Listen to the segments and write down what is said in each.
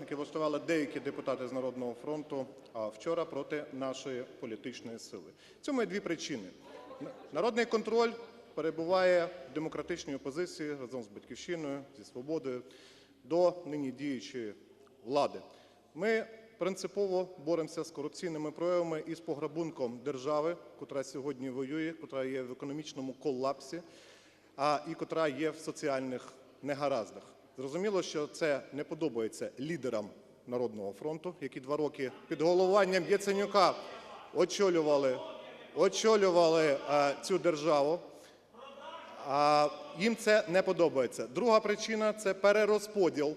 який влаштували деякі депутати з Народного фронту вчора проти нашої політичної сили. Цьому є дві причини. Народний контроль перебуває в демократичній опозиції разом з батьківщиною, зі свободою до нині діючої влади. Ми принципово боремося з корупційними проявами і з пограбунком держави, котра сьогодні воює, котра є в економічному колапсі, а і котра є в соціальних негараздах. Зрозуміло, що це не подобається лідерам Народного фронту, які два роки під головуванням Яценюка очолювали, очолювали е, цю державу. А їм це не подобається. Друга причина це перерозподіл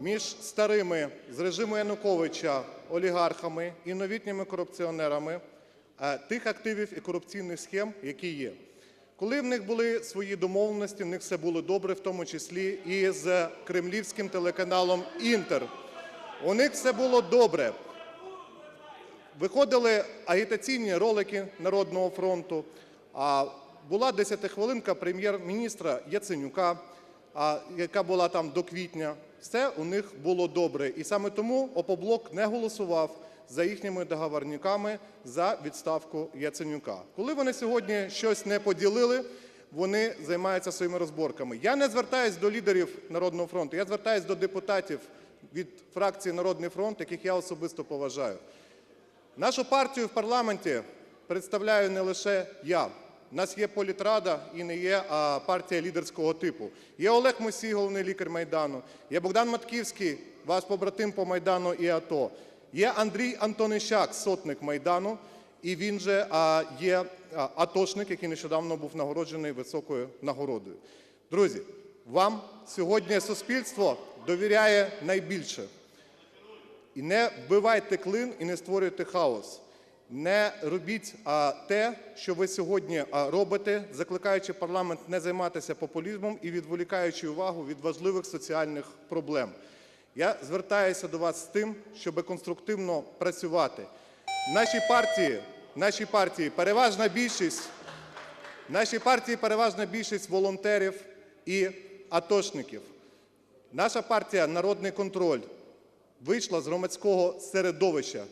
між старими з режиму Януковича олігархами і новітніми корупціонерами е, тих активів і корупційних схем, які є. Коли в них були свої домовленості, в них все було добре, в тому числі і з кремлівським телеканалом Інтер. У них все було добре. Виходили агітаційні ролики Народного фронту. А була 10-хвилинка прем'єр-міністра Яценюка, яка була там до квітня. Все у них було добре. І саме тому Опоблок не голосував за їхніми договорниками за відставку Яценюка. Коли вони сьогодні щось не поділили, вони займаються своїми розборками. Я не звертаюсь до лідерів Народного фронту, я звертаюсь до депутатів від фракції Народний фронт, яких я особисто поважаю. Нашу партію в парламенті представляю не лише я. У нас є політрада і не є а, партія лідерського типу. Є Олег Мусій, головний лікар Майдану, є Богдан Матківський, ваш побратим по Майдану і АТО. Є Андрій Антонищак, сотник Майдану, і він же є атошник, який нещодавно був нагороджений високою нагородою. Друзі, вам сьогодні суспільство довіряє найбільше. І не вбивайте клин і не створюйте хаос. Не робіть а, те, що ви сьогодні а, робите, закликаючи парламент не займатися популізмом і відволікаючи увагу від важливих соціальних проблем. Я звертаюся до вас з тим, щоб конструктивно працювати. В нашій партії, в нашій партії переважна більшість в нашій партії переважна більшість волонтерів і атошників. Наша партія Народний контроль вийшла з громадського середовища.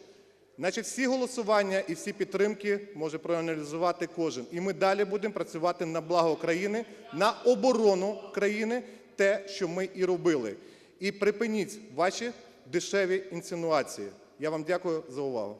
Значить, всі голосування і всі підтримки може проаналізувати кожен. І ми далі будемо працювати на благо країни, на оборону країни, те, що ми і робили. І припиніть ваші дешеві інсинуації. Я вам дякую за увагу.